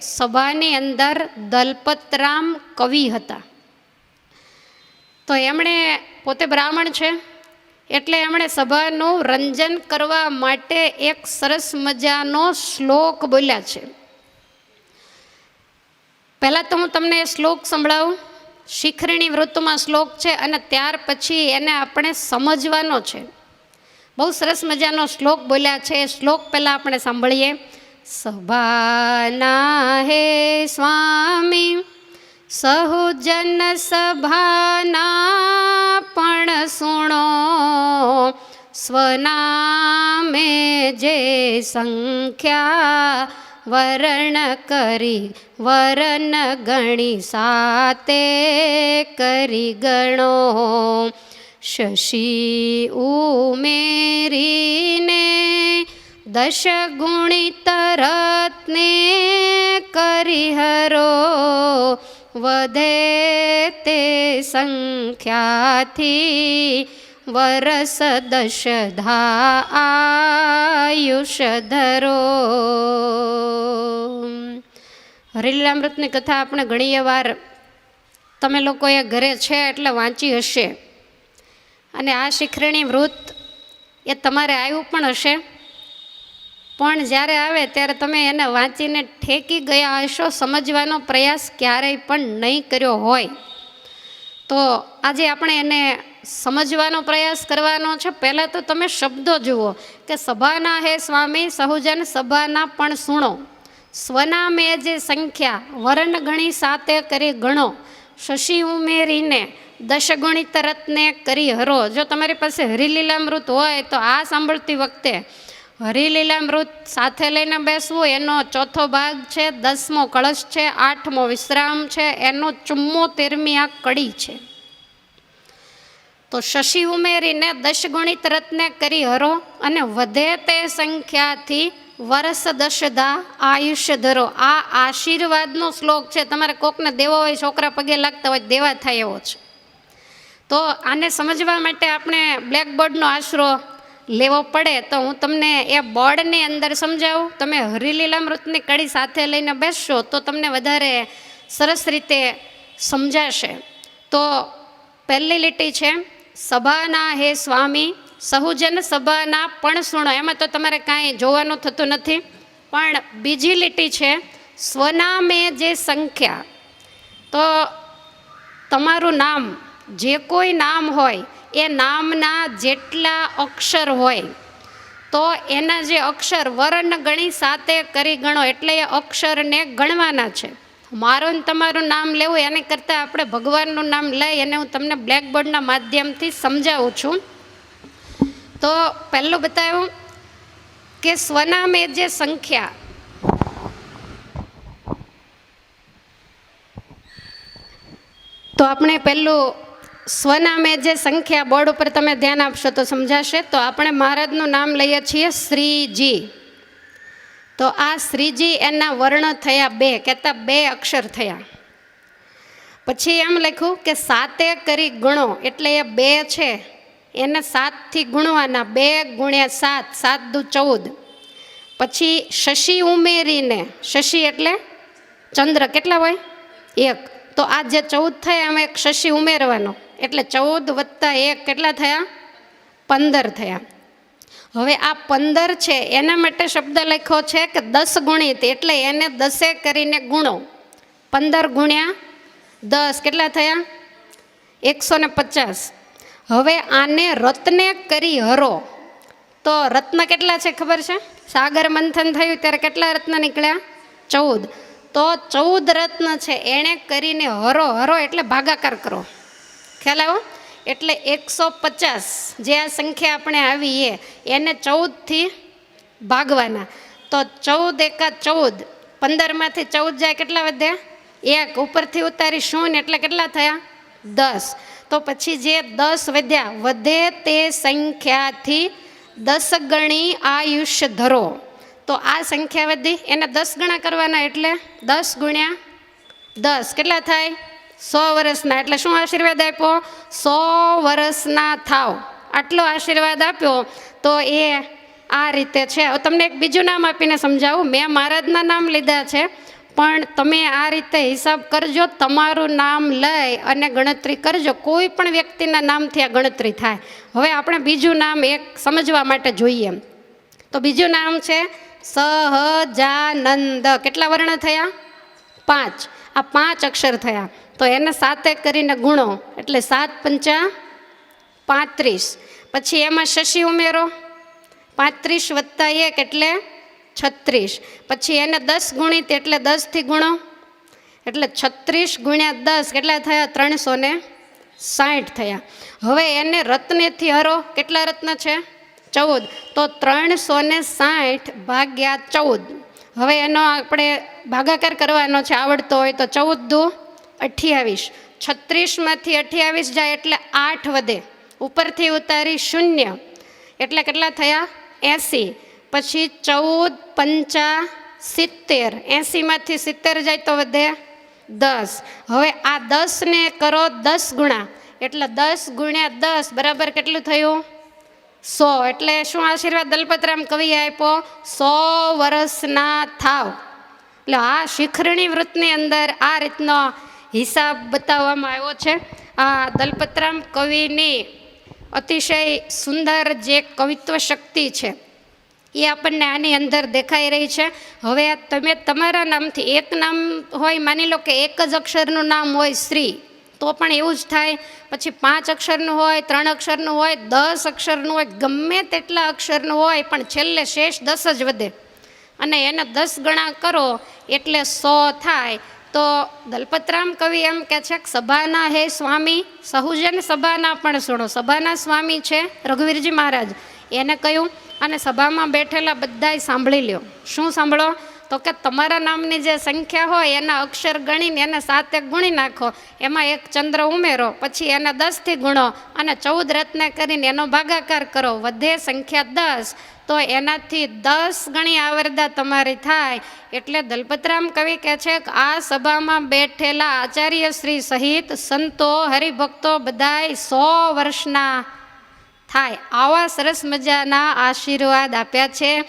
સભાની અંદર દલપતરામ કવિ હતા. તો એમણે પોતે બ્રાહ્મણ છે, એટલે એમણે સભાનું રંજન કરવા માટે એક સરસ મજાનો શ્લોક બોલ્યા છે. પહેલાં તો હું તમને એ શ્લોક સંભળાવું. શિખરણી વૃત્તમાં શ્લોક છે અને ત્યાર પછી એને આપણે સમજવાનો છે. બહુ સરસ મજાનો શ્લોક બોલ્યા છે. એ શ્લોક પહેલાં આપણે સાંભળીએ. સભાના હે સ્વામી સહુજન સભાના પણ સુણો સ્વનામે જે સંખ્યા વરણ કરી વરણ ગણી સાતે કરી ગણો શશી ઉમેરીને દશ ગુણિત રત્ને કરી હરો વધે તે સંખ્યાથી વરસ દશધા આયુષ ધરો. હરિલામૃતની કથા આપણે ઘણી વાર તમે લોકોએ ઘરે છે એટલે વાંચી હશે. અને આ શિખરણી વૃત્ત એ તમારે આવ્યું પણ હશે. પણ જ્યારે આવે ત્યારે તમે એને વાંચીને ઠેકી ગયા હશો, સમજવાનો પ્રયાસ ક્યારેય પણ નહીં કર્યો હોય. તો આજે આપણે એને સમજવાનો પ્રયાસ કરવાનો છે. પહેલાં તો તમે શબ્દો જુઓ કે સભાના હે સ્વામી, સહુજન સભાના પણ સુણો. સ્વનામે જે સંખ્યા, વરણ ગણી સાતે કરી ગણો. શશી ઉમેરીને દશગુણિત રત્ને કરી હરો. જો તમારી પાસે હરિલીલામૃત હોય તો આ સાંભળતી વખતે હરિલીલામૃત સાથે લઈને બેસવું એનો ચોથો ભાગ છે, દસમો કળશ છે, આઠમો વિશ્રામ છે, એનો ચુમ્મોતેરમી આ કડી છે. તો શશી ઉમેરીને દશગુણિત રત્ને કરી હરો અને વધે તે સંખ્યાથી વરસ દશદા આયુષ્ય ધરો. આ આશીર્વાદનો શ્લોક છે. તમારે કોકને દેવો હોય, છોકરા પગે લાગતા હોય, દેવા થાય એવો છે. તો આને સમજવા માટે આપણે બ્લેકબોર્ડનો આશરો લેવો પડે તો હું તમને એ બોર્ડની અંદર સમજાવું. તમે હરિલીલામૃતની કડી સાથે લઈને બેસશો તો તમને વધારે સરસ રીતે સમજાશે. તો પહેલી લીટી છે, સભાના હે સ્વામી, સહુજન સભાના પણ સુણો. એમાં તો તમારે કાંઈ જોવાનું થતું નથી. પણ બીજી લીટી છે, સ્વનામે જે સંખ્યા. તો તમારું નામ, જે કોઈ નામ હોય એ નામના જેટલા અક્ષર હોય, તો એના જે અક્ષર વર્ણ ગણી સાથે કરી ગણો એટલે એ અક્ષરને ગણવાના છે. મારું ને તમારું નામ લેવું, એને કરતાં આપણે ભગવાનનું નામ લઈ અને હું તમને બ્લેકબોર્ડના માધ્યમથી સમજાવું છું. તો પહેલું બતાવ્યું કે સ્વનામે જે સંખ્યા તો આપણે પહેલું સ્વનામે જે સંખ્યા બોર્ડ ઉપર તમે ધ્યાન આપશો તો સમજાશે. તો આપણે મહારાજનું નામ લઈએ છીએ શ્રીજી. તો આ શ્રીજી એના વર્ણ થયા બે, કહેતા બે અક્ષર થયા. પછી એમ લખ્યું કે સાતે કરી ગુણો, એટલે એ બે છે. એને સાતથી ગુણવાના, બે ગુણ્યા સાત સાત દુ ચૌદ. પછી શશી ઉમેરીને, શશી એટલે ચંદ્ર, કેટલા હોય? એક. તો આ જે ચૌદ થયા એમાં એક શશી ઉમેરવાનો. એટલે ચૌદ વત્તા એક કેટલા થયા? પંદર થયા. હવે આ પંદર છે, એના માટે શબ્દ લખ્યો છે કે દસ ગુણિત, એટલે એને દસે કરીને ગુણો. પંદર ગુણ્યા દસ કેટલા થયા? એકસો ને પચાસ. હવે આને રત્ને કરી હરો. તો રત્ન કેટલા છે ખબર છે? સાગર મંથન થયું ત્યારે કેટલા રત્ન નીકળ્યા? ચૌદ. તો ચૌદ રત્ન છે એણે કરીને હરો હરો એટલે ભાગાકાર કરો. ખ્યાલ આવો એટલે એકસો પચાસ જે આ સંખ્યા આપણે આવી એ, એને ચૌદથી ભાગવાના. તો ચૌદ એકા ચૌદ, પંદરમાંથી ચૌદ જાય કેટલા વધ્યા? એક. ઉપરથી ઉતારી શૂન્ય, એટલે કેટલા થયા? દસ. તો પછી જે દસ વધ્યા, વધે તે સંખ્યાથી દસ ગણી આયુષ્ય ધરો. તો આ સંખ્યા વધી, એને દસ ગણા કરવાના એટલે દસ ગુણ્યા દસ. કેટલા થાય? સો વર્ષના એટલે શું આશીર્વાદ આપ્યો? સો વર્ષના થાવ. આટલો આશીર્વાદ આપ્યો, તો એ આ રીતે છે. તમને એક બીજું નામ આપીને સમજાવું. મેં મહારાજના નામ લીધા છે, પણ તમે આ રીતે હિસાબ કરજો, તમારું નામ લઈ અને ગણતરી કરજો. કોઈ પણ વ્યક્તિના નામથી આ ગણતરી થાય. હવે આપણે બીજું નામ એક સમજવા માટે જોઈએ. તો બીજું નામ છે સહજાનંદ. કેટલા વર્ણ થયા? પાંચ. આ પાંચ અક્ષર થયા. તો એને સાતે કરીને ગુણો, એટલે સાત પંચા પાંત્રીસ. પછી એમાં શશી ઉમેરો, પાંત્રીસ વત્તા એક એટલે છત્રીસ. પછી એને દસ ગુણિત એટલે દસથી ગુણો, એટલે છત્રીસ ગુણ્યા દસ કેટલા થયા? ત્રણસો ને સાઠ થયા. હવે એને રત્નેથી હરો, કેટલા રત્ન છે? ચૌદ. તો ત્રણસો ને સાઠ ભાગ્યા ચૌદ. હવે એનો આપણે ભાગાકાર કરવાનો છે, આવડતો હોય તો ચૌદ દુ અઠ્યાવીસ. છત્રીસમાંથી અઠ્યાવીસ જાય એટલે આઠ વધે. ઉપરથી ઉતારી શૂન્ય. એટલે કેટલા થયા? એંસી. પછી ચૌદ, પંચા, સિત્તેર. એંસીમાંથી સિત્તેર જાય તો વધે દસ. હવે આ દસને કરો દસ ગુણા. એટલે દસ ગુણ્યા દસ બરાબર કેટલું થયું? સો એટલે શું આશીર્વાદ દલપતરામ કવિએ આપ્યો? સો વર્ષના થાવ. એટલે આ શિખરણી વૃત્તની અંદર આ રીતનો હિસાબ બતાવવામાં આવ્યો છે. આ દલપતરામ કવિની અતિશય સુંદર જે કવિત્વ શક્તિ છે, એ આપણને આની અંદર દેખાઈ રહી છે. હવે તમે તમારા નામથી એક નામ હોય, માની લો કે એક જ અક્ષરનું નામ હોય શ્રી તો પણ એવું જ થાય. પછી પાંચ અક્ષરનું હોય, ત્રણ અક્ષરનું હોય, દસ અક્ષરનું હોય, ગમે તેટલા અક્ષરનું હોય, પણ છેલ્લે શેષ દસ જ વધે. અને એને દસ ગણા કરો એટલે સો થાય. તો દલપતરામ કવિ એમ કે છે સભાના હે સ્વામી, સહુજન સભાના પણ સુણો. સભાના સ્વામી છે રઘુવીરજી મહારાજ. એને કહ્યું અને સભામાં બેઠેલા બધાએ સાંભળી લ્યો. શું સાંભળો? તો કે તમારા નામની જે સંખ્યા હોય એના અક્ષર ગણીને એને સાત ગુણી નાખો. એમાં એક ચંદ્ર ઉમેરો, પછી એને દસથી ગુણો અને ચૌદ રત્ન કરીને એનો ભાગાકાર કરો. વધે સંખ્યા દસ. તો એનાથી દસ ગણી આવરદા તમારી થાય. એટલે દલપતરામ કવિ કહે છે કે આ સભામાં બેઠેલા આચાર્ય શ્રી સહિત સંતો હરિભક્તો બધાય સો વર્ષના થાય. આવા સરસ મજાના આશીર્વાદ આપ્યા છે.